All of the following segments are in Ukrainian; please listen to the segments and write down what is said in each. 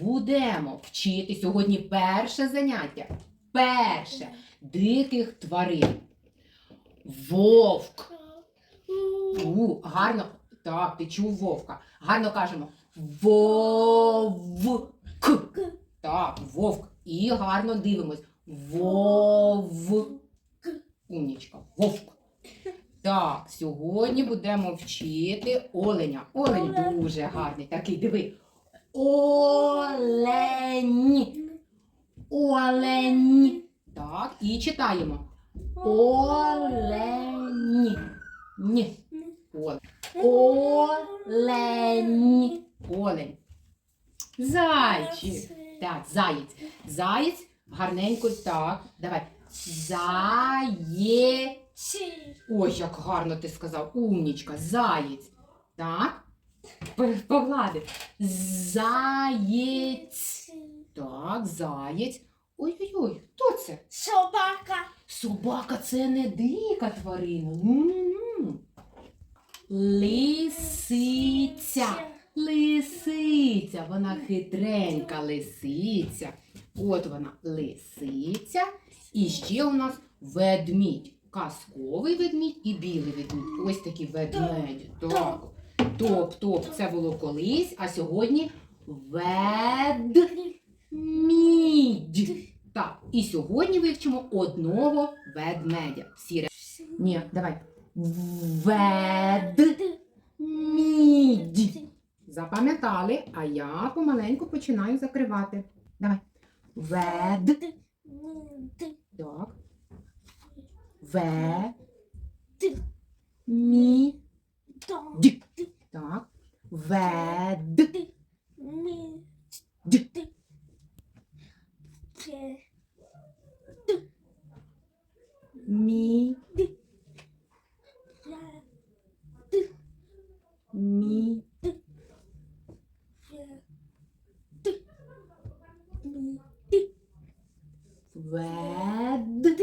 будемо вчити сьогодні перше заняття. Перше диких тварин. Вовк. У, гарно. Так, ти чув вовка. Гарно кажемо. Вовк. Так, вовк. І гарно дивимось. Вовк. Умнічка. Вовк. Так, сьогодні будемо вчити оленя. Олень Олень. дуже гарний. Такий, диви. Олень. Олень. Так, і читаємо. Олень. Ні. Олень. Олень. Олень. Зайчик. Так, заєць. Заєць гарненько. Так, давай. Заєць. Ой, як гарно ти сказав. Умнічка. Заєць. Так. П- Поглади. Заєць. Так, заєць. Ой-ой-ой, хто це? Собака. Собака це не дика тварина. М-м-м. Лисиця. Лисиця, вона хитренька лисиця. От вона лисиця. І ще у нас ведмідь. Казковий ведмідь і білий ведмідь. Ось такі ведмеді. Так. Топ, це було колись, а сьогодні ведмідь. Так, і сьогодні вивчимо одного ведмедя. Всі ре- Ні, давай. Ведмідь. Запам'ятали, а я помаленьку починаю закривати. Давай. Вед. Так. Ве. Вед. Д. Мі. Мі. Вед.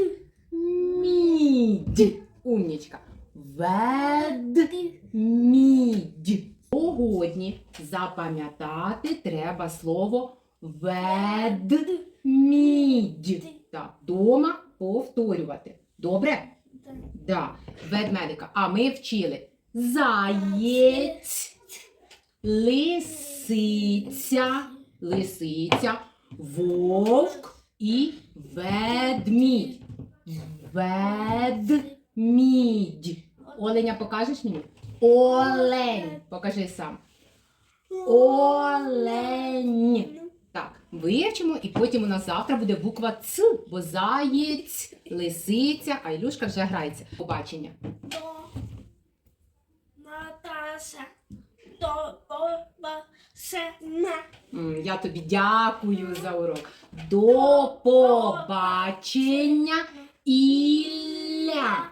Мідь. Умнічка. Ведмідь. Сьогодні запам'ятати треба слово ведмідь. Так, дома повторювати. Добре? Да. Ведмедика. А ми вчили заєць, лисиця, лисиця, вовк і ведмідь. Ведмідь. Оленя покажеш мені? Олень. Покажи сам. Олень. Так, вивчимо, і потім у нас завтра буде буква Ц, бо заєць, лисиця, а Ілюшка вже грається. Побачення. До Наташа. До Побасена. М, Я тобі дякую за урок. До побачення, Ілля.